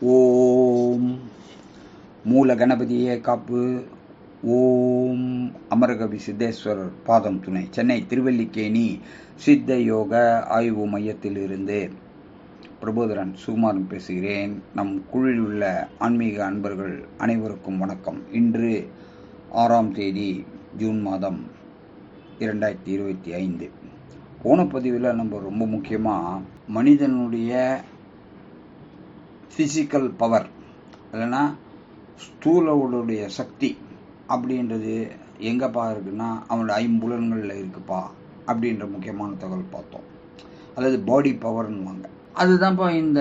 ஓம். மூல கணபதியே காப்பு ஓம். அமரகவி சித்தேஸ்வரர் பாதம் துணை. சென்னை திருவல்லிக்கேணி சித்த யோக ஆய்வு மையத்திலிருந்து பிரபோதரன் சுகுமாரன் பேசுகிறேன். நம் குழுவில் உள்ள ஆன்மீக அன்பர்கள் அனைவருக்கும் வணக்கம். இன்று ஆறாம் தேதி ஜூன் மாதம் இரண்டாயிரத்தி இருபத்தி ஐந்து. போன பதிவில் நம்ம ரொம்ப முக்கியமாக மனிதனுடைய ஃபிசிக்கல் பவர் இல்லைன்னா ஸ்தூல உடலுடைய சக்தி அப்படின்றது எங்கேப்பா இருக்குன்னா அவனோட ஐம்புலன்களில் இருக்குப்பா அப்படின்ற முக்கியமான தகவல் பார்த்தோம். அல்லது பாடி பவர்னுவாங்க அதுதான்ப்பா இந்த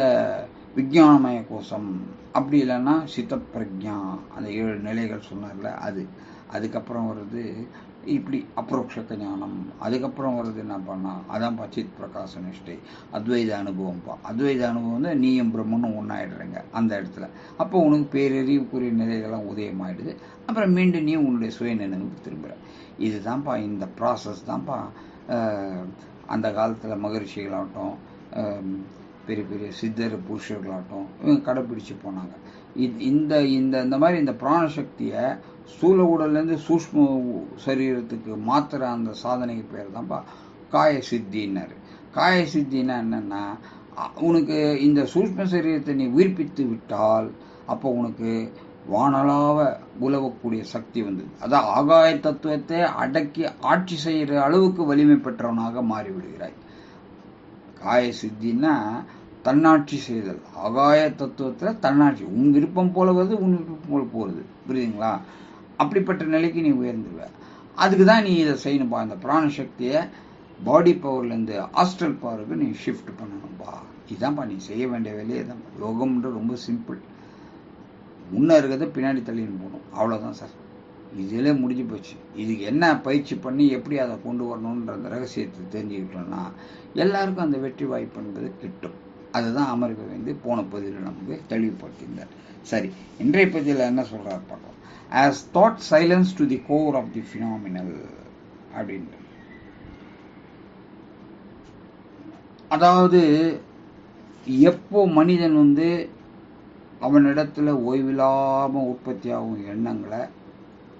விஞ்ஞானமய கோஷம். அப்படி இல்லைன்னா சித்த பிரக்ஞா அந்த ஏழு நிலைகள் சொன்னார்ல அது. அதுக்கப்புறம் வருது இப்படி அப்ரோக்ஷத்த ஞானம் அதுக்கப்புறம் வருது என்ன பண்ணால் அதான்ப்பா சித் பிரகாச நிஷ்டை அத்வைத அனுபவம்ப்பா அத்வைத அனுபவம் வந்து நீயும் பிரம்மனும் ஒன்றாயிடுறீங்க அந்த இடத்துல. அப்போ உனக்கு பேரறிவுக்குரிய நிலைகள்லாம் உதயமாயிடுது. அப்புறம் மீண்டும் நீ உன்னுடைய சுய நினைவுக்கு திரும்புகிற இதுதான்ப்பா இந்த ப்ராசஸ் தான்ப்பா அந்த காலத்தில் மகரிஷிகளாகட்டும் பெரிய பெரிய சித்தர் புருஷர்களாகட்டும் இவங்க கடைப்பிடிச்சு போனாங்க. இந்த இந்த இந்த மாதிரி இந்த பிராணசக்தியை ஸ்தூல உடல்லேருந்து சூஷ்ம சரீரத்துக்கு மாத்திர அந்த சாதனைக்கு பேர் தான்ப்பா காய சித்தின்னார் காய சித்தின்னா என்னென்னா உனக்கு இந்த சூஷ்ம சரீரத்தை நீ உயிர்ப்பித்து விட்டால் அப்போ உனக்கு வானலாவ உலவக்கூடிய சக்தி வந்தது. அதான் ஆகாய தத்துவத்தை அடக்கி ஆட்சி செய்கிற அளவுக்கு வலிமை பெற்றவனாக மாறிவிடுகிறாய். காய சித்தின்னா தன்னாட்சி செய்தல். ஆகாய தத்துவத்தில் தன்னாட்சி. உன் விருப்பம் போல வருது உன் விருப்பம் போல் போகிறது புரியுதுங்களா? அப்படிப்பட்ட நிலைக்கு நீ உயர்ந்துருவ அதுக்கு தான் நீ இதை செய்யணும்பா. பிராண பிராணசக்தியை பாடி பவர்லேருந்து ஹாஸ்டல் பவருக்கு நீ ஷிஃப்ட் பண்ணணும்பா. இதுதான்ப்பா நீ செய்ய வேண்டிய வேலையே தான். யோகம்ன்றது ரொம்ப சிம்பிள் முன்னே இருக்கிறத பின்னாடி தள்ளின்னு போகணும். அவ்வளோதான் சார் இதிலே முடிஞ்சு போச்சு. இதுக்கு என்ன பயிற்சி பண்ணி எப்படி அதை கொண்டு வரணுன்ற அந்த ரகசியத்தை தெரிஞ்சுக்கிட்டோம்னா எல்லாருக்கும் அந்த வெற்றி வாய்ப்பு என்பது கிட்டும். அதுதான் அமர்க வந்து போன பதிவில் நமக்கு தெளிவுபடுத்தியிருந்தார். சரி இன்றைய பதிவில் என்ன சொல்கிறார் பார்க்கலாம். As thought silence to the core of the phenomenal அப்படின்ட்டு அதாவது எப்போ மனிதன் வந்து அவனிடத்தில் ஓய்வில்லாமல் உற்பத்தியாகும் எண்ணங்களை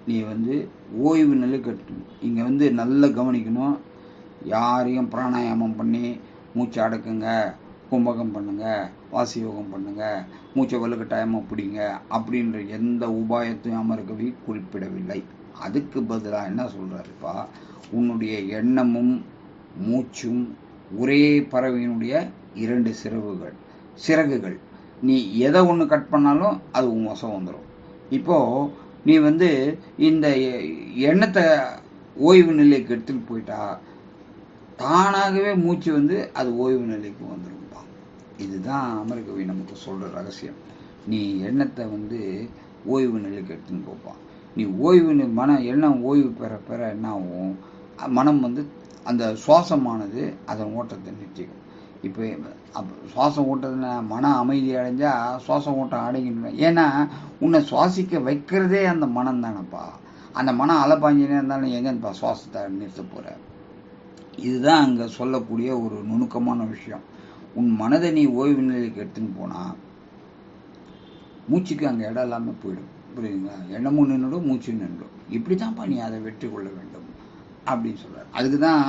நீ வந்து ஓய்வு நிலை கட்டணும் இங்கே வந்து நல்லா கவனிக்கணும். யாரையும் பிராணாயாமம் பண்ணி மூச்சு அடக்குங்க. கும்பகம் பண்ணுங்க வாசி யோகம் பண்ணுங்க மூச்சை வலுக்கட்டாயமாக பிடிங்க அப்படின்ற எந்த உபாயத்தையும் அமர்கவி குறிப்பிடவில்லை. அதுக்கு பதிலாக என்ன சொல்கிறாருப்பா உன்னுடைய எண்ணமும் மூச்சும் ஒரே பறவையினுடைய இரண்டு சிறகுகள் சிறகுகள். நீ எதை ஒன்று கட் பண்ணாலும் அது உன் வசம் வந்துடும் இப்போது நீ வந்து இந்த எண்ணத்தை ஓய்வு நிலைக்கு எடுத்துகிட்டு போயிட்டா தானாகவே மூச்சு வந்து அது ஓய்வு நிலைக்கு வந்துடும் இதுதான் அமரகவி நமக்கு சொல்கிற ரகசியம். நீ எண்ணத்தை வந்து ஓய்வு நிலைக்கு எடுத்துன்னு போப்பான் நீ ஓய்வு மன எண்ணம் ஓய்வு பெற பெற என்ன ஆகும் மனம் வந்து அந்த சுவாசமானது அதன் ஓட்டத்தை நிறுத்திக்கும் இப்போ சுவாசம் ஓட்டதுன்னா மன அமைதி அடைஞ்சால் சுவாசம் ஓட்டம் அடைக்கணும் ஏன்னா உன்னை சுவாசிக்க வைக்கிறதே அந்த மனம் தானப்பா. அந்த மனம் அலப்பாஞ்சினே இருந்தாலும் எங்கேன்னுப்பா சுவாசத்தை நிறுத்த போகிற இதுதான் அங்கே சொல்லக்கூடிய ஒரு நுணுக்கமான விஷயம். உன் மனதை நீ ஓய்வு நிலைக்கு எடுத்துன்னு போனால் மூச்சுக்கு அங்கே இடம் இல்லாமல் போயிடும். புரியுதுங்களா? எண்ணமும் நின்றுடும் மூச்சு நின்றுடும். இப்படி தான்ப்பா நீ அதை வெற்றி கொள்ள வேண்டும் அப்படின்னு சொல்கிறார் அதுக்கு தான்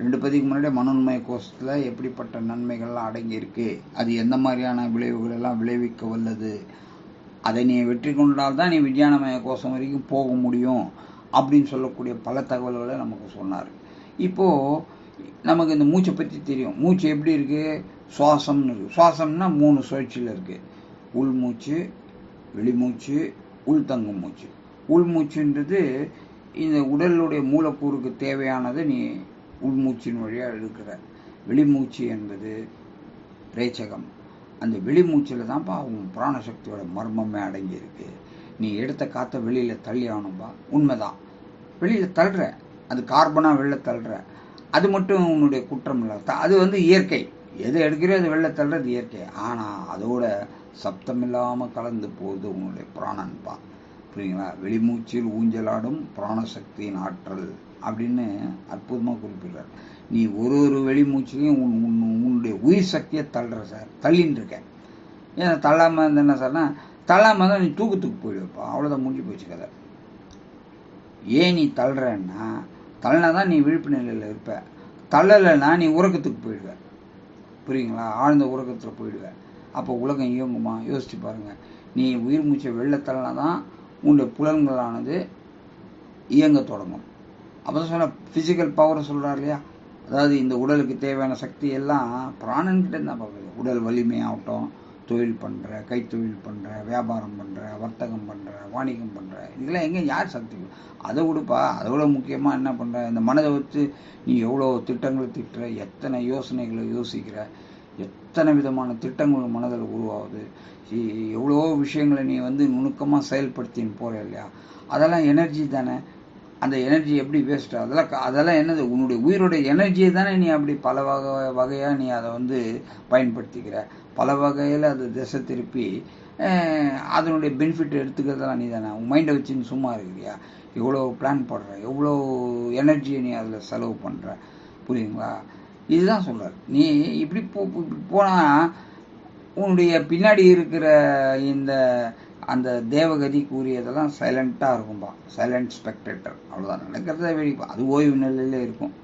ரெண்டு பதிக்கு முன்னாடி மனோன்மய கோஷத்தில் எப்படிப்பட்ட நன்மைகள்லாம் அடங்கி இருக்கு அது எந்த மாதிரியான விளைவுகள் எல்லாம் விளைவிக்க வல்லது அதை நீ வெற்றி கொண்டால் தான் நீ விஞ்ஞானமய கோஷம் வரைக்கும் போக முடியும் அப்படின்னு சொல்லக்கூடிய பல தகவல்களை நமக்கு சொன்னார். இப்போது நமக்கு இந்த மூச்சை பற்றி தெரியும். மூச்சு எப்படி இருக்குது சுவாசம்னு இருக்குது சுவாசம்னா மூணு சுழற்சியில் இருக்குது உள்மூச்சு வெளிமூச்சு உள்தங்கும் மூச்சு உள்மூச்சுன்றது இந்த உடலுடைய மூலக்கூறுக்கு தேவையானதை நீ உள்மூச்சின் வழியாக எடுக்கிற வெளிமூச்சு என்பது பிரேச்சகம். அந்த வெளிமூச்சில் தான்ப்பா உன் பிராணசக்தியோட மர்மமே அடங்கியிருக்கு. நீ எடுத்த காற்றை வெளியில் தள்ளி ஆகணும்பா. உண்மைதான். வெளியில் தள்ளுற. அது கார்பனாக வெளில தள்ளுற. அது மட்டும் உன்னுடைய குற்றம் இல்லை. அது வந்து இயற்கை. எது எடுக்கிறோ அது வெளில தள்ளுறது இயற்கை. ஆனால் அதோட சப்தம் இல்லாமல் கலந்து போகுது உன்னுடைய பிராணன்பா. புரியுங்களா வெளிமூச்சில் ஊஞ்சலாடும் பிராணசக்தியின் ஆற்றல் அப்படின்னு அற்புதமாக குறிப்பிடுறார். நீ ஒரு ஒரு வெளிமூச்சிலையும் உன் உன் உன்னுடைய உயிர் சக்தியை தள்ளுற சார். தள்ளின்னு இருக்க. ஏன் தள்ளாமல் இருந்த என்ன சார்னா தள்ளாமல் தான் நீ தூக்கத்துக்கு போயிடுவப்பா. அவ்வளோதான் முடிஞ்சு போச்சு கதை. ஏன் நீ தள்ளுறன்னா தள்ளனா தான் நீ விழிப்பு நிலையில் இருப்ப. தள்ளலைன்னா நீ உறக்கத்துக்கு போயிடுவ. புரியுங்களா? ஆழ்ந்த உறக்கத்தில் போயிடுவேன். அப்போ உலகம் இயங்குமா? யோசிச்சு பாருங்கள் நீ உயிர் மூச்சை வெளில தள்ளினா தான் உன்னுடைய புலன்களானது இயங்க தொடங்கும். அப்போ தான் சொன்ன ஃபிசிக்கல் பவரை சொல்கிறார் இல்லையா? அதாவது இந்த உடலுக்கு தேவையான சக்தி எல்லாம் பிராணன்கிட்ட தான் பார்க்குது உடல் வலிமையாகட்டும் தொழில் பண்ணுற கைத்தொழில் பண்ணுற வியாபாரம் பண்ணுற வர்த்தகம் பண்ணுற வாணிகம் பண்ணுற இதெல்லாம் எங்கே யார் சக்தி அதை விடுப்பா அதை விட முக்கியமாக என்ன பண்ணுற இந்த மனதை வச்சு நீ எவ்வளோ திட்டங்களை திட்டுற எத்தனை யோசனைகளை யோசிக்கிற எத்தனை விதமான திட்டங்கள் மனதில் உருவாகுது எவ்வளோ விஷயங்களை நீ வந்து நுணுக்கமாக செயல்படுத்தின்னு போகிற இல்லையா? அதெல்லாம் எனர்ஜி தானே. அந்த எனர்ஜி எப்படி வேஸ்ட் அதெல்லாம் க- அதெல்லாம் என்னது? உன்னுடைய உயிரோடைய எனர்ஜியை தானே நீ அப்படி பல வகை வகையாக நீ அதை வந்து பயன்படுத்திக்கிற. பல வகையில் அது திசை திருப்பி அதனுடைய பெனிஃபிட் எடுத்துக்கிறதெல்லாம் நீ தானே உன் மைண்டை வச்சு நீ சும்மா இருக்கிறியா? எவ்வளோ பிளான் போடுற? எவ்வளோ எனர்ஜியை நீ அதில் செலவு பண்ணுற புரியுங்களா இதுதான் சொல்கிறார் நீ இப்படி போ போனால் உன்னுடைய பின்னாடி இருக்கிற இந்த அந்த தேவகதி கூறியதெல்லாம் சைலண்ட்டாக இருக்கும்பா. சைலண்ட் ஸ்பெக்டேட்டர் அவ்வளோதான் நடக்கிறத வெடிப்பா அது ஓய்வு நிலையிலே இருக்கும்.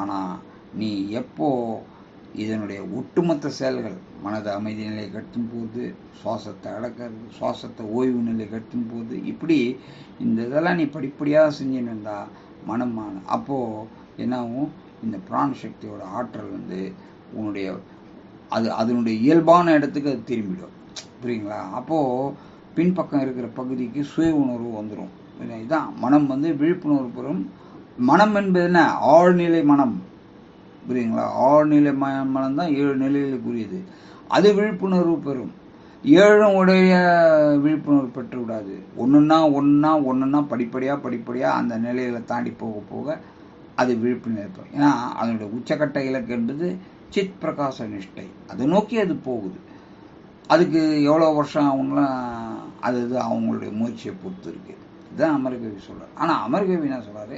ஆனால் நீ எப்போது இதனுடைய ஒட்டுமொத்த செயல்கள் மனது அமைதி நிலை கட்டும் போது சுவாசத்தை அடக்கிறது சுவாசத்தை ஓய்வு நிலை கட்டும் போது இப்படி இந்த இதெல்லாம் நீ படிப்படியாக செஞ்சுன்னு இருந்தா மனமான அப்போது என்னாகும்? இந்த பிராண சக்தியோட ஆற்றல் வந்து உன்னுடைய அது அதனுடைய இயல்பான இடத்துக்கு அது திரும்பிடும். புரியுங்களா அப்போது பின்பக்கம் இருக்கிற பகுதிக்கு சுய உணர்வு வந்துடும் இதுதான் மனம் வந்து விழிப்புணர்வு பெறும். மனம் என்பது என்ன? ஆழ்நிலை மனம். புரியுங்களா ஆழ்நிலை ம மனம் தான் ஏழு நிலைகளுக்குரியது அது விழிப்புணர்வு பெறும். ஏழும் உடைய விழிப்புணர்வு பெற்று விடாது ஒன்றுன்னா ஒன்றா ஒன்றுன்னா படிப்படியாக படிப்படியாக அந்த நிலைகளை தாண்டி போக போக அது விழிப்புணர்வு பெறும். ஏன்னா அதனுடைய உச்சக்கட்ட இலக்கு என்பது சித் பிரகாச நிஷ்டை. அதை நோக்கி அது போகுது. அதுக்கு எவ்வளோ வருஷம் அவங்களாம் அது இது அவங்களுடைய முயற்சியை பொறுத்து இருக்குது இதுதான் அமர்கவி சொல்கிறார் ஆனால் அமர்கவி என்ன சொல்கிறாரு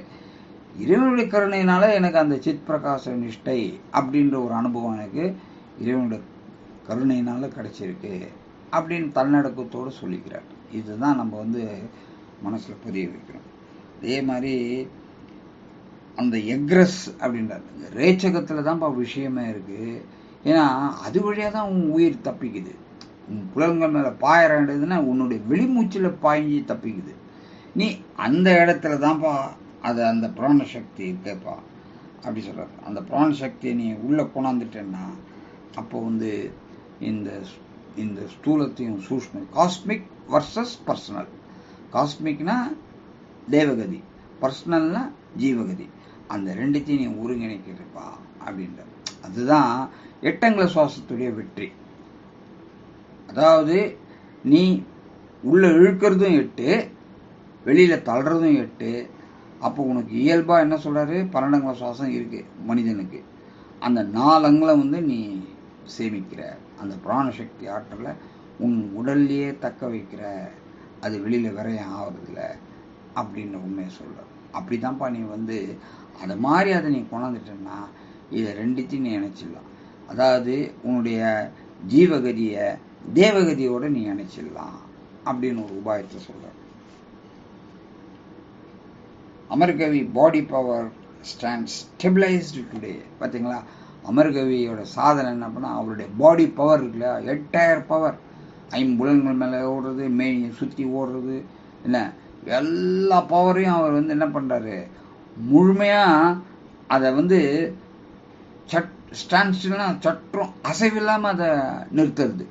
இறைவனுடைய கருணையினால எனக்கு அந்த சித் பிரகாச நிஷ்டை அப்படின்ற ஒரு அனுபவம் எனக்கு இறைவனுடைய கருணையினால கிடைச்சிருக்கு அப்படின்னு தன்னடக்கத்தோடு சொல்லிக்கிறார். இதுதான் நம்ம வந்து மனசில் புரிய வைக்கிறோம் அதே மாதிரி அந்த எக்ரஸ் அப்படின்றது ரேச்சகத்தில் தான்ப்பா விஷயமே இருக்குது ஏன்னா அது வழியாக தான் உன் உயிர் தப்பிக்குது. உன் புலன்கள் மேலே பாயறதுன்னா உன்னுடைய வெளிமூச்சில் பாய்ஞ்சி தப்பிக்குது. நீ அந்த இடத்துல தான்ப்பா அது அந்த பிராண சக்தி இருக்கேப்பா அப்படி சொல்கிறார் அந்த பிராண சக்தியை நீ உள்ளே கொண்டாந்துட்டேன்னா அப்போ வந்து இந்த இந்த ஸ்தூலத்தையும் சூஷ்ம காஸ்மிக் வர்சஸ் பர்சனல் காஸ்மிக்னா தேவகதி பர்சனல்னா ஜீவகதி. அந்த ரெண்டுத்தையும் நீ ஒருங்கிணைக்கிறப்பா அப்படின்ற அதுதான் எட்டங்கள சுவாசத்துடைய வெற்றி. அதாவது நீ உள்ளே இழுக்கிறதும் எட்டு வெளியில் தள்ளுறதும் எட்டு அப்போ உனக்கு இயல்பாக என்ன சொல்கிறாரு பன்னெண்டங்கள சுவாசம் இருக்குது மனிதனுக்கு. அந்த நாலங்களை வந்து நீ சேமிக்கிற. அந்த பிராண சக்தி ஆற்றலை உன் உடல்லையே தக்க வைக்கிற. அது வெளியில் விரையம் ஆகுறதில்ல அப்படின்னு உண்மையை சொல்ற. அப்படிதான்ப்பா நீ வந்து அது மாதிரி அதை நீ கொண்டாந்துட்டேன்னா இதை ரெண்டுத்தையும் நீ இணைச்சிடலாம். அதாவது உன்னுடைய ஜீவகதியை தேவகதியோடு நீ இணைச்சிடலாம் அப்படின்னு ஒரு உபாயத்தை சொல்ற. Amarkavi body power stand stabilised today பார்த்தீங்களா அமர்கவியோட சாதனை என்ன பண்ணால் அவருடைய பாடி பவர் இருக்குல்ல எட்டாயிரம் பவர் ஐம்புலன்கள் மேலே ஓடுறது மேனியை சுற்றி ஓடுறது என்ன? எல்லா பவரையும் அவர் வந்து என்ன பண்ணுறாரு முழுமையாக அதை வந்து சட் ஸ்டாண்ட்ஸ்டில்னா சற்றும் அசைவில்லாமல் அதை நிறுத்துறது.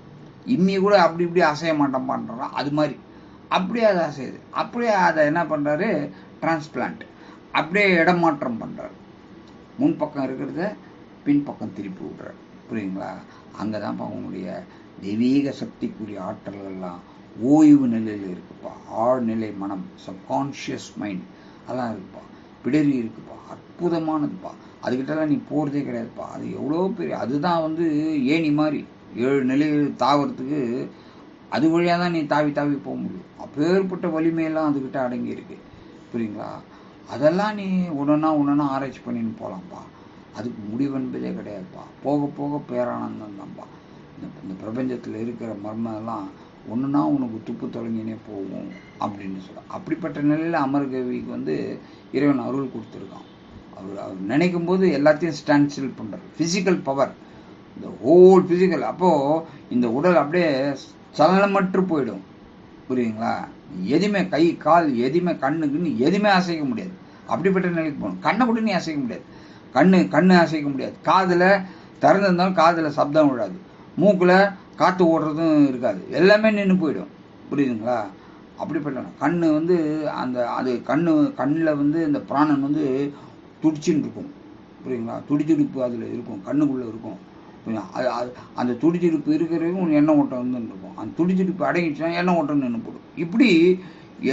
இம்மி கூட அப்படி இப்படி அசைய மாட்டோம் பண்ணுறோம் அது மாதிரி. அப்படியே அதை அசையுது. அப்படியே அதை என்ன பண்ணுறாரு டிரான்ஸ்பிளான்ட் அப்படியே இடமாற்றம் பண்ணுறாரு முன்பக்கம் இருக்கிறத பின்பக்கம் திருப்பி விடுறார். புரியுங்களா அங்கே தான் அவங்களுடைய தெய்வீக சக்திக்குரிய ஆற்றல்கள்லாம் ஓய்வு நிலையில் இருக்குப்பா. ஆழ்நிலை மனம் சப்கான்ஷியஸ் மைண்ட் அதெல்லாம் இருக்குப்பா. பிடரி இருக்குப்பா. அற்புதமானதுப்பா. அதுக்கிட்டலாம் நீ போகிறதே கிடையாதுப்பா. அது எவ்வளோ பெரிய அதுதான் வந்து ஏணி மாதிரி. ஏழு நிலைகள் தாவறதுக்கு அது வழியாக தான் நீ தாவி தாவி போக முடியும். அப்பேற்பட்ட வலிமையெல்லாம் அதுக்கிட்ட அடங்கியிருக்கு. புரியுங்களா? அதெல்லாம் நீ உடனே உடனே ஆராய்ச்சி பண்ணின்னு போகலாம்ப்பா அதுக்கு முடிவு என்பதே கிடையாதுப்பா. போக போக பேரானந்தம் தான்ப்பா. இந்த இந்த பிரபஞ்சத்தில் இருக்கிற மர்மம்லாம் ஒன்றுனா உனக்கு துப்பு தொடங்கினே போகும் அப்படின்னு சொல்ல அப்படிப்பட்ட நிலையில் அமர்கவிக்கு வந்து இறைவன் அருள் கொடுத்துருக்கான். அவர் அவர் நினைக்கும் போது எல்லாத்தையும் ஸ்டான்சில் பண்ணுறார் ஃபிசிக்கல் பவர் இந்த ஹோல் ஃபிசிக்கல் அப்போது இந்த உடல் அப்படியே சலனமற்று போயிடும். புரியுதுங்களா? எதுவுமே கை கால் எதுவுமே கண்ணுக்குன்னு எதுவுமே அசைக்க முடியாது. அப்படிப்பட்ட நிலைக்கு போகணும். கண்ணை கூட நீ அசைக்க முடியாது. கண்ணு கண்ணு அசைக்க முடியாது. காதில் திறந்திருந்தாலும் காதில் சப்தம் விடாது மூக்கில் காற்று ஓடுறதும் இருக்காது. எல்லாமே நின்று போயிடும். புரியுதுங்களா? அப்படிப்பட்ட கண் வந்து அந்த அது கண்ணு கண்ணில் வந்து இந்த பிராணன் வந்து துடிச்சுன்னு இருக்கும். புரியுங்களா துடிதுடிப்பு அதில் இருக்கும். கண்ணுக்குள்ளே இருக்கும். புரியுதா? அது அந்த துடிச்சிருப்பு இருக்கிறவங்க எண்ணெய் ஓட்டம் வந்து இருக்கும் அந்த துடிச்சிருப்பு அடங்கிடுச்சுன்னா எண்ணெய் ஓட்டம் நின்று போடும். இப்படி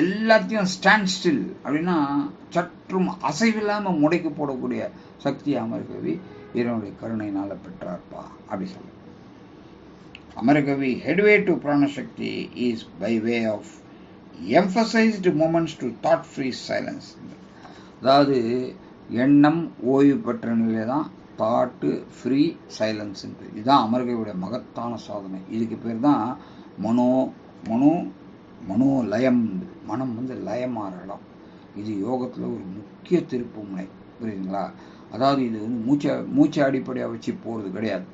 எல்லாத்தையும் ஸ்டாண்ட் ஸ்டில் அப்படின்னா சற்றும் அசைவில்லாமல் முடைக்கு போடக்கூடிய சக்தி அமர்கவி இறைவனுடைய கருணையினால் பெற்றார்ப்பா. அப்படி சொல்ல. Amarakavi headway to பிராணசக்தி is by way of emphasized moments to thought free silence அதாவது எண்ணம் ஓய்வு பெற்ற நிலையை தான் தாட்டு ஃப்ரீ சைலன்ஸ் இதுதான் அமர்கையுடைய மகத்தான சாதனை. இதுக்கு பேர் தான் மனோ மனோ மனோ லயம் மனம் வந்து லயமாற இடம். இது யோகத்தில் ஒரு முக்கிய திருப்பு முனை. புரியுதுங்களா? அதாவது இது வந்து மூச்சை மூச்சை அடிப்படையாக வச்சு போகிறது கிடையாது.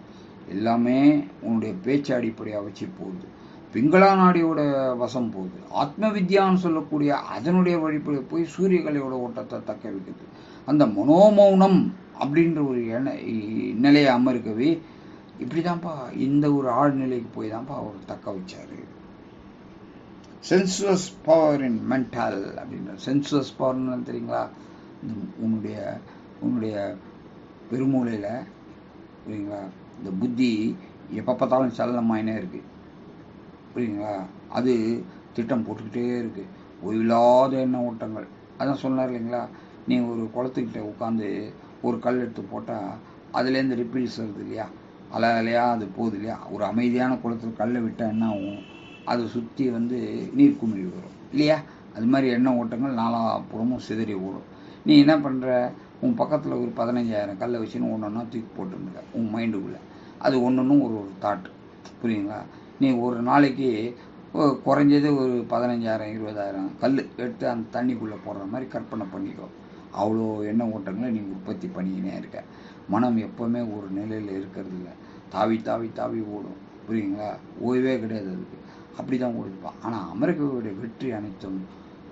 எல்லாமே உன்னுடைய பேச்சு அடிப்படையாக வச்சு போகுது. பிங்களா நாடியோட வசம் போகுது. ஆத்ம வித்யான்னு சொல்லக்கூடிய அதனுடைய வழிபடி போய் சூரியகலையோட ஓட்டத்தை தக்க வைக்குது அந்த மனோமௌனம் அப்படின்ற ஒரு எண்ண நிலையை அமர்க்கவே இப்படிதான்ப்பா இந்த ஒரு ஆழ்நிலைக்கு போய் தான்ப்பா அவர் தக்க வச்சார். சென்சுவஸ் பவர் இன் மென்டல் அப்படின்ற சென்சுவஸ் பவர்னு தெரியுங்களா? உன்னுடைய உன்னுடைய பெருமூலையில் புரியுங்களா இந்த புத்தி எப்போ பார்த்தாலும் சலனமாயினே இருக்கு. புரியுங்களா அது திட்டம் போட்டுக்கிட்டே இருக்கு. ஓய்வில்லாத எண்ண ஓட்டங்கள். அதான் சொன்னார் இல்லைங்களா? நீ ஒரு குளத்துக்கிட்ட உட்காந்து ஒரு கல் எடுத்து போட்டால் அதுலேருந்து ரிப்பீல்ஸ் வருது இல்லையா? அலை அலையாக அது போகுது இல்லையா? ஒரு அமைதியான குளத்தில் கல்லை விட்டால் என்ன ஆகும்? அதை சுற்றி வந்து நீர்க்குமிழி வரும் இல்லையா? அது மாதிரி எண்ணெய் ஓட்டங்கள் நாலாபுறமும் சிதறி ஓடும். நீ என்ன பண்ணுற உன் பக்கத்தில் ஒரு பதினஞ்சாயிரம் கல்லை வச்சுன்னு ஒன்று ஒன்றா தூக்கி போட்டுருக்க உன் மைண்டுக்குள்ளே. அது ஒன்றுன்னு ஒரு ஒரு தாட் புரியுங்களா நீ ஒரு நாளைக்கு குறைஞ்சது ஒரு பதினஞ்சாயிரம் இருபதாயிரம் கல் எடுத்து அந்த தண்ணிக்குள்ளே போடுற மாதிரி கற்பனை பண்ணிக்கோ. அவ்வளோ எண்ண ஓட்டங்களை நீ உற்பத்தி பண்ணிக்கினே இருக்க. மனம் எப்போவுமே ஒரு நிலையில் இருக்கிறது இல்லை. தாவி தாவி தாவி ஓடும். புரியுங்களா ஓய்வே கிடையாது அதுக்கு. அப்படி தான் ஓடிப்பான் ஆனால் அமெரிக்காவுடைய வெற்றி அனைத்தும்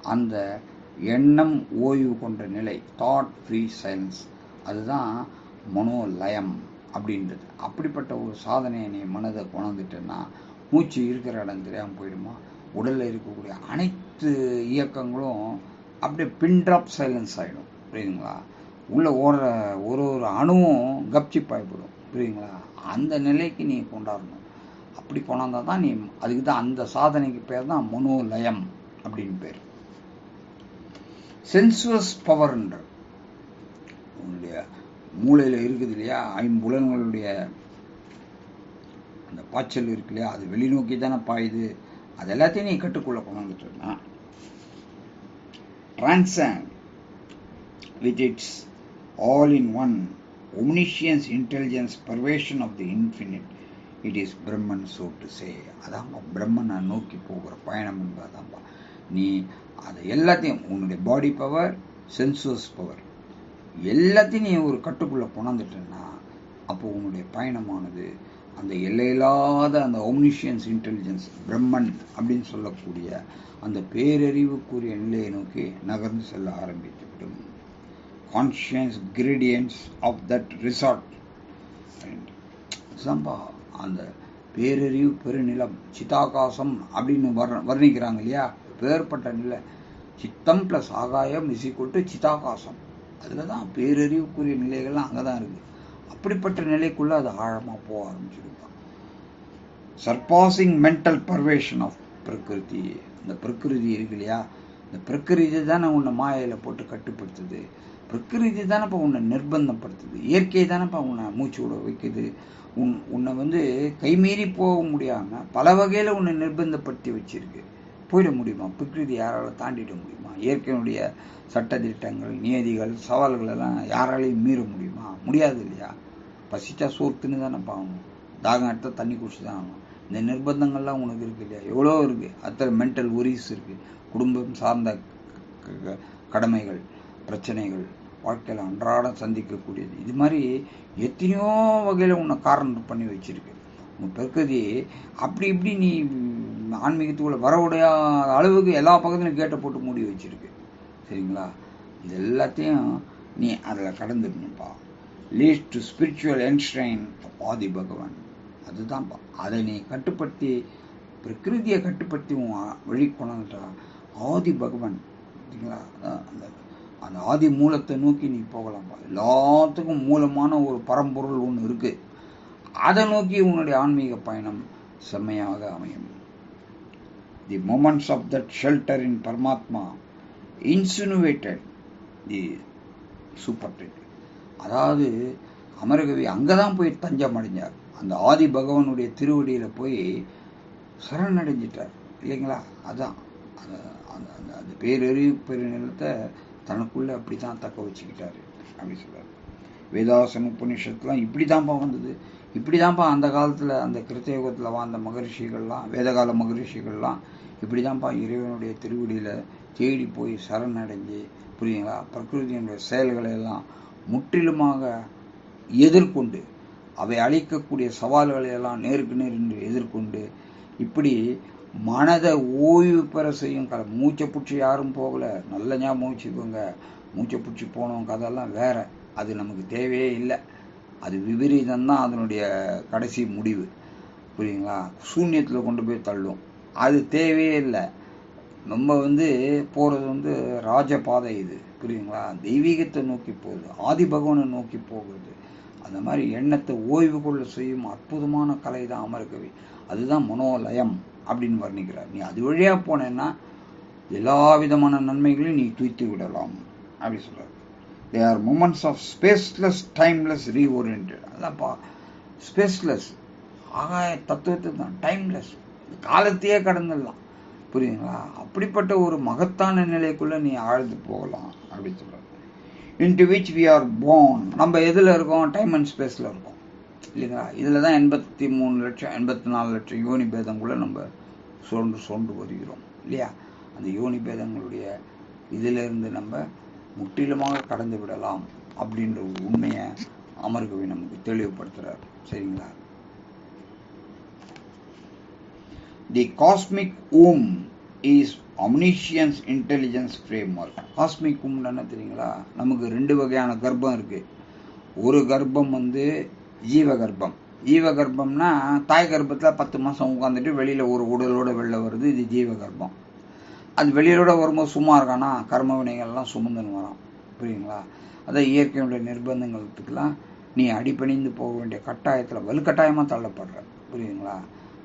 அந்த எண்ணம் ஓய்வு கொண்ட நிலை தாட் ஃப்ரீ சைலன்ஸ் அதுதான் மனோலயம் அப்படின்றது. அப்படிப்பட்ட ஒரு சாதனையை நீ மனதை கொணர்ந்துட்டேன்னா மூச்சு இருக்கிற இடம் தெரியாமல் போயிடுமா? உடலில் இருக்கக்கூடிய அனைத்து இயக்கங்களும் அப்படியே பின் ட்ராப் சைலன்ஸ் ஆகிடும் புரியுதுங்களா? உள்ளே ஓடுற ஒரு ஒரு அணுவும் கப்சிப் ஆகிப்படும் புரியுங்களா அந்த நிலைக்கு நீ கொண்டாடணும். அப்படி கொண்டாந்தா தான் நீ அதுக்கு தான் அந்த சாதனைக்கு பேர் தான் மனோலயம் அப்படின்னு பேர். சென்சுவஸ் பவர்ன்ற உங்களுடைய மூளையில் இருக்குது இல்லையா? ஐம்புலன்களுடைய அந்த பாய்ச்சல் இருக்கு இல்லையா? அது வெளிநோக்கி தானே பாயுது. அது எல்லாத்தையும் நீ கொண்டாந்து சொன்னால் transcend with its all in one omniscience intelligence pervasion of the infinite. It is Brahman so to say அதான்பா பிரம்மனை நோக்கி போகிற பயணம் என்பதான்பா நீ அதை எல்லாத்தையும் உன்னுடைய பாடி பவர் சென்சுவஸ் பவர் எல்லாத்தையும் நீ ஒரு கட்டுக்குள்ளே கொண்டாந்துட்டேன்னா அப்போ உன்னுடைய பயணமானது அந்த எல்லையில்லாத அந்த ஒம்னிஷியன்ஸ் இன்டெலிஜென்ஸ் பிரம்மன் அப்படின்னு சொல்லக்கூடிய அந்த பேரறிவுக்குரிய நிலையை நோக்கி நகர்ந்து செல்ல ஆரம்பித்துவிடும் conscience credence of that resort சம்பா அந்த பேரறிவு பெருநிலம் சிதாகாசம் அப்படின்னு வர்ண வர்ணிக்கிறாங்க இல்லையா? பேர்பட்ட நிலை சித்தம் ப்ளஸ் ஆகாயம் இஸ் டு சிதாகாசம். அதில் தான் பேரறிவுக்குரிய நிலைகள்லாம் அங்கே தான் இருக்குது அப்படிப்பட்ட நிலைக்குள்ளே அது ஆழமாக போக ஆரம்பிச்சிருப்பான் surpassing mental perversion of prakriti. இந்த பிரகிருதி இருக்கு இல்லையா? இந்த பிரகிருதி தானே உன்னை மாயையில் போட்டு கட்டுப்படுத்துது. பிரகிருதி தானேப்பா உன்னை நிர்பந்தப்படுத்துது. இயற்கை தானேப்பா உன்னை மூச்சு விட வைக்குது. உன் உன்னை வந்து கைமீறி போக முடியாமல் பல வகையில் உன்னை நிர்பந்தப்படுத்தி வச்சிருக்கு. போயிட முடியுமா? பிரகிருதி யாரால தாண்டிட முடியுமா? இயற்கையினுடைய சட்டதிட்டங்கள் நியதிகள் சவால்கள் எல்லாம் யாராலையும் மீற முடியுமா? முடியாது இல்லையா? பசிச்சா சோர்த்துன்னு தானே ஆகணும் தாகம் எடுத்தால் தண்ணி குடிச்சு தான் ஆகணும். இந்த நிர்பந்தங்கள்லாம் உனக்கு இருக்கு இல்லையா? எவ்வளோ இருக்குது அத்தனை மென்டல் ஒரிஸ் இருக்குது குடும்பம் சார்ந்த க- க- கடமைகள் பிரச்சனைகள் வாழ்க்கையில் அன்றாடம் சந்திக்கக்கூடியது. இது மாதிரி எத்தனையோ வகையில் உன்னை காரணம் பண்ணி வச்சிருக்கு. உன் பிரகிருதி அப்படி இப்படி நீ ஆன்மீகத்துக்குள்ளே ஆன்மீகத்துக்குள்ள வரவுடைய அளவுக்கு எல்லா பக்கத்துலையும் கேட்டை போட்டு மூடி வச்சிருக்கு. சரிங்களா? இது எல்லாத்தையும் நீ அதில் கடந்துடணும்ப்பா லீட் டு ஸ்பிரிச்சுவல் என்ஷ்ரைன் ஆதி பகவான் அதுதான் அதை நீ கட்டுப்படுத்தி பிரகிருதியை கட்டுப்படுத்தி உன் வழி கொண்டாந்துட்டா ஆதி பகவான் அந்த அந்த ஆதி மூலத்தை நோக்கி நீ போகலாம்ப்பா எல்லாத்துக்கும் மூலமான ஒரு பரம்பொருள் ஒன்று இருக்கு. அதை நோக்கி உன்னுடைய ஆன்மீக பயணம் செம்மையாக அமையும். The moments of that shelter in Paramatma insinuated the super அதாவது அமரகவி அங்கே தான் போய் தஞ்சம் அடைஞ்சார். அந்த ஆதி பகவானுடைய திருவடியில் போய் சரணடைஞ்சிட்டார். இல்லைங்களா? அதான். அந்த அந்த அந்த பேரறிவு பெருநிலத்தை தனக்குள்ளே அப்படி தான் தக்க வச்சுக்கிட்டாரு அப்படி சொல்கிறார் வேதாசன உபநிஷத்துலாம் இப்படி தான்ப்பா வந்தது. இப்படி தான்ப்பா அந்த காலத்தில் அந்த கிருத்தயுகத்தில் வாழ்ந்த மகரிஷிகள்லாம் வேதகால மகரிஷிகள்லாம் இப்படி தான்ப்பா இறைவனுடைய திருவடியில் தேடி போய் சரணடைஞ்சு புரியுங்களா பிரகிருதியினுடைய செயல்களை எல்லாம் முற்றிலுமாக எதிர்கொண்டு அவை அளிக்கக்கூடிய சவால்களை எல்லாம் நேருக்கு நேர் நின்று எதிர்கொண்டு இப்படி மனதை ஓய்வு பெற செய்யும் கதை. மூச்சை பிடிச்சி யாரும் போகலை. நல்ல ஞாபகம் வச்சுக்கோங்க மூச்சை பிடிச்சி போனவங்க கதையெல்லாம் வேற. அது நமக்கு தேவையே இல்லை. அது விபரீதம் தான் அதனுடைய கடைசி முடிவு. புரியுங்களா சூன்யத்தில் கொண்டு போய் தள்ளும் அது தேவையே இல்லை. நம்ம வந்து போகிறது வந்து ராஜபாதை இது புரியுங்களா தெய்வீகத்தை நோக்கி போகுது ஆதி பகவானை நோக்கி போகுது. அந்த மாதிரி எண்ணத்தை ஓய்வு கொள்ள செய்யும் அற்புதமான கலை தான் அமர்கவி. அதுதான் மனோலயம் அப்படின்னு வர்ணிக்கிறார். நீ அது வழியாக போனேன்னா எல்லா விதமான நன்மைகளையும் நீ தூய்த்து விடலாம் அப்படி சொல்கிறார் they are moments of spaceless timeless reorient அதான்ப்பா ஸ்பேஸ்லெஸ் ஆகாய தத்துவத்தை தான் டைம்லெஸ் காலத்தையே கடந்துடலாம். புரியுதுங்களா? அப்படிப்பட்ட ஒரு மகத்தான நிலைக்குள்ள நீ ஆழ்ந்து போகலாம் அப்படின்னு சொல்றாரு. Into which we are born நம்ம எதில் இருக்கோம்? டைம் அண்ட் ஸ்பேஸில் இருக்கோம். இல்லைங்களா? இதில் தான் எண்பத்தி மூணு லட்சம் எண்பத்தி நாலு லட்சம் யோனி பேதங்குள்ள நம்ம சோன்று சுரண்டு வருகிறோம். இல்லையா? அந்த யோனி பேதங்களுடைய இதிலிருந்து நம்ம முற்றிலுமாக கடந்து விடலாம் அப்படின்ற ஒரு உண்மையை அமர்கவி நமக்கு தெளிவுபடுத்துகிறார் சரிங்களா? The cosmic womb is omniscience intelligence framework cosmic ஊம்னு என்ன தெரியுங்களா? நமக்கு ரெண்டு வகையான கர்ப்பம் இருக்கு. ஒரு கர்ப்பம் வந்து ஜீவ கர்ப்பம். ஜீவ கர்ப்பம்னா தாய் கர்ப்பத்தில் பத்து மாதம் உட்காந்துட்டு வெளியில் ஒரு உடலோட வெளில வருது இது ஜீவ கர்ப்பம். அது வெளியிலோட வரும்போது சும்மா இருக்கானா? கர்ம வினைகள்லாம் சுமந்துன்னு வரான். புரியுங்களா அதான் இயற்கையுடைய நிர்பந்தங்களுக்குலாம் நீ அடிபணிந்து போக வேண்டிய கட்டாயத்தில் வலுக்கட்டாயமாக தள்ளப்படுற. புரியுங்களா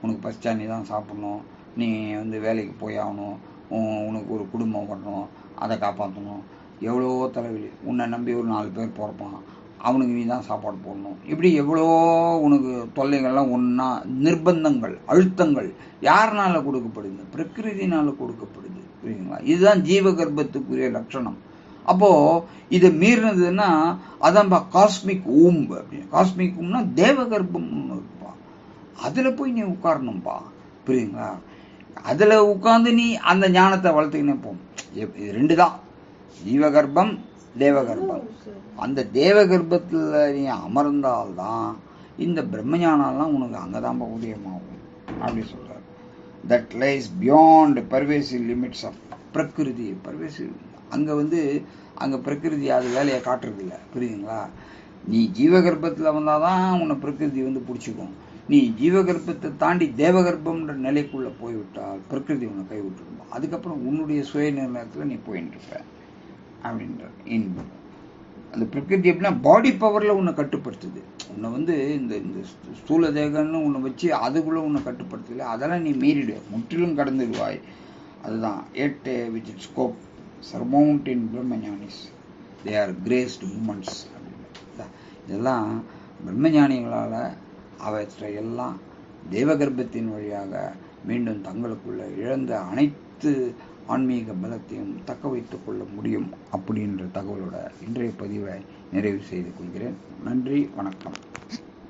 உனக்கு பசிச்சா நீ தான் சாப்பிடணும். நீ வந்து வேலைக்கு போய் ஆகணும். உன் உனக்கு ஒரு குடும்பம் பண்ணணும் அதை காப்பாற்றணும் எவ்வளோ தலைவலி. உன்னை நம்பி ஒரு நாலு பேர் பிறப்பான் அவனுக்கு நீ தான் சாப்பாடு போடணும். இப்படி எவ்வளோ உனக்கு தொல்லைகள்லாம் ஒன்றா நிர்பந்தங்கள் அழுத்தங்கள் யாருனால கொடுக்கப்படுது? பிரகிருதினால கொடுக்கப்படுது. புரியுதுங்களா? இதுதான் ஜீவ கர்ப்பத்துக்குரிய லட்சணம். அப்போது இதை மீறினதுன்னா அதான்பா காஸ்மிக் ஊம்பு அப்படின்னு. காஸ்மிக் ஊம்னா தேவ கர்ப்பம்னு இருக்குப்பா அதில் போய் நீ உட்காரணும்ப்பா புரியுதுங்களா? அதில் உட்காந்து நீ அந்த ஞானத்தை வளர்த்துக்கினே போகணும் இது ரெண்டு தான். ஜீவகர்ப்பம் தேவகர்ப்பம். அந்த தேவகர்ப்பத்தில் நீ அமர்ந்தால்தான் இந்த பிரம்மஞானம்லாம் உனக்கு அங்கே தான் உதயமாகும் அப்படி சொல்றாரு. That lies beyond pervasive limits of Prakriti pervasive அங்கே வந்து அங்கே பிரகிருதி அது வேலையை காட்டுறதில்ல. புரியுதுங்களா? நீ ஜீவகர்ப்பத்தில் வந்தால் தான் உன்னை பிரகிருதி வந்து பிடிச்சிக்கும். நீ ஜீவகர்ப்பத்தை தாண்டி தேவகர்ப்பம்ன்ற நிலைக்குள்ளே போய்விட்டால் பிரகிருதி உன்னை கைவிட்டுருமா? அதுக்கப்புறம் உன்னுடைய சுய நிர்ணயத்தில் நீ போயின்னு இருப்ப அப்படின்ற இன்பம். அந்த பிரகிருதி எப்படின்னா பாடி பவரில் உன்னை கட்டுப்படுத்துது. உன்னை வந்து இந்த இந்த ஸ்தூல தேகம்னு உன்னை வச்சு அதுக்குள்ளே உன்னை கட்டுப்படுத்தல அதெல்லாம் நீ மீறிடு. முற்றிலும் கடந்துடுவாய். அதுதான் எட் with it scope surmount in பிரம்மஞானிஸ் they are graced moments இதெல்லாம் பிரம்மஞானிகளால் அவற்றை எல்லாம் தேவகர்ப்பத்தின் வழியாக மீண்டும் தங்களுக்குள்ள இழந்த அனைத்து ஆன்மீக பலத்தையும் தக்க வைத்துக் கொள்ள முடியும் அப்படின்ற தகவலோட இன்றைய பதிவை நிறைவு செய்து கொள்கிறேன். நன்றி வணக்கம்.